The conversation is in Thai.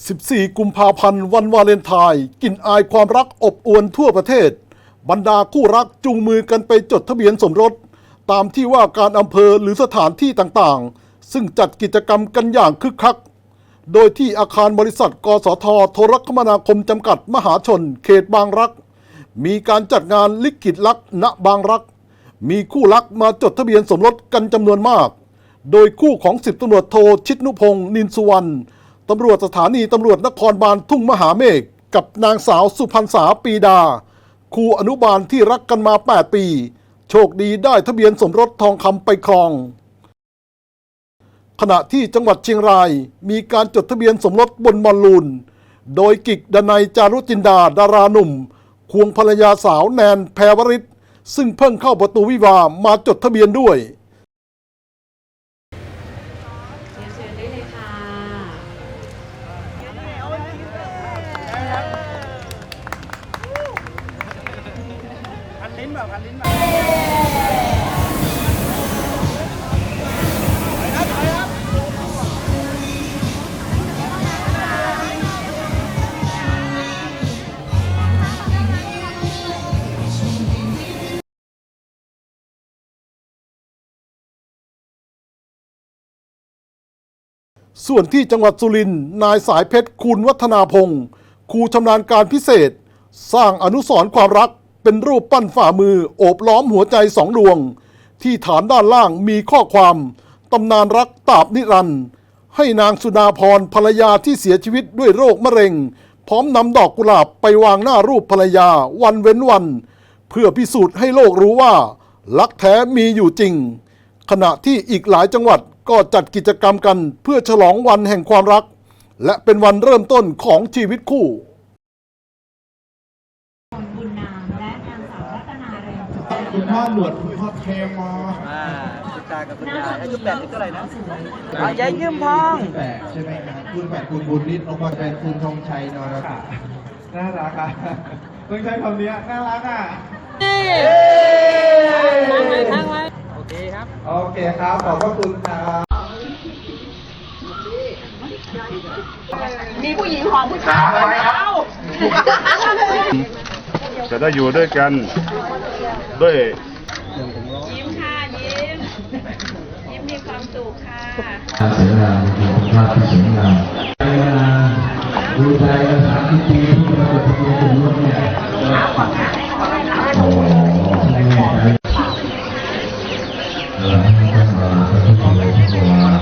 14 กุมภาพันธ์วันวาเลนไทน์กลิ่นอายความรักอบอวลทั่วประเทศ บรรดาคู่รักจูงมือกันไปจดทะเบียนสมรส ตามที่ว่าการอำเภอหรือสถานที่ต่างๆ ซึ่งจัดกิจกรรมกันอย่างคึกคัก โดยที่อาคารบริษัท กสทโทรคมนาคมจำกัดมหาชน เขตบางรัก มีการจัดงานลิขิตรักณบางรัก มีคู่รักมาจดทะเบียนสมรสกันจำนวนมาก โดยคู่ของสิบตำรวจโทชิดนุพงศ์นินสุวรรณ ตำรวจสถานีตำรวจนครบาลทุ่งมหาเมฆกับนางสาวสุพรรณษาปีดา ครูอนุบาลที่รักกันมา 8 ปี โชคดีได้ทะเบียนสมรสทองคำไปครอง ขณะที่จังหวัดเชียงรายมีการจดทะเบียนสมรสบนบอลลูน โดยกิกดนัยจารุจินดาดาราหนุ่ม ควงภรรยาสาวแนนแพรวริศซึ่งเพิ่งเข้าประตูวิวามาจดทะเบียนด้วย ลิ้นแบบพันลิ้นแบบส่วนที่จังหวัดสุรินทร์นายสายเพชรคูณวัฒนาพงศ์ครูชำนาญการพิเศษ สร้างอนุสรณ์ความรัก เป็นรูปปั้นฝ่ามือโอบล้อมหัวใจสองดวง ที่ฐานด้านล่างมีข้อความตำนานรักตาบนิรันดร์ให้นางสุดาพรภรรยาที่เสียชีวิตด้วยโรคมะเร็ง พร้อมนำดอกกุหลาบไปวางหน้ารูปภรรยาวันเว้นวัน เพื่อพิสูจน์ให้โลกรู้ว่า รักแท้มีอยู่จริง ขณะที่อีกหลายจังหวัดก็จัดกิจกรรมกันเพื่อฉลองวันแห่งความรัก และเป็นวันเริ่มต้นของชีวิตคู่ บุญนามและนางสาวรัตนาเรืองสุข คุณพ่อหนวดคุณพ่อเทมออ่าคุณตากับคุณยายอายุแปดสิบเท่าไหร่นะอะยายยืมพองแปดใช่ไหมครับคุณแปดคุณบุญนิดลงมาเป็นคุณธงชัยนรสิงห์น่ารักอะต้องใช้คำนี้น่ารักอะโอเคครับ โอเคครับ ขอบพระคุณครับมีผู้หญิงหอมผู้ชายแล้ว จะได้อยู่ด้วยกันด้วยยิ้มค่ะยิ้มยิ้มมีความสุขค่ะการเสนาเป็นภาพที่สวยงามใช้เวลาดูใจกันสามสิบปีที่เราจะทำเป็นรถเนี่ยโอ้ไม่แน่ใจเออให้ท่านมาท่านที่อยู่ที่ตัว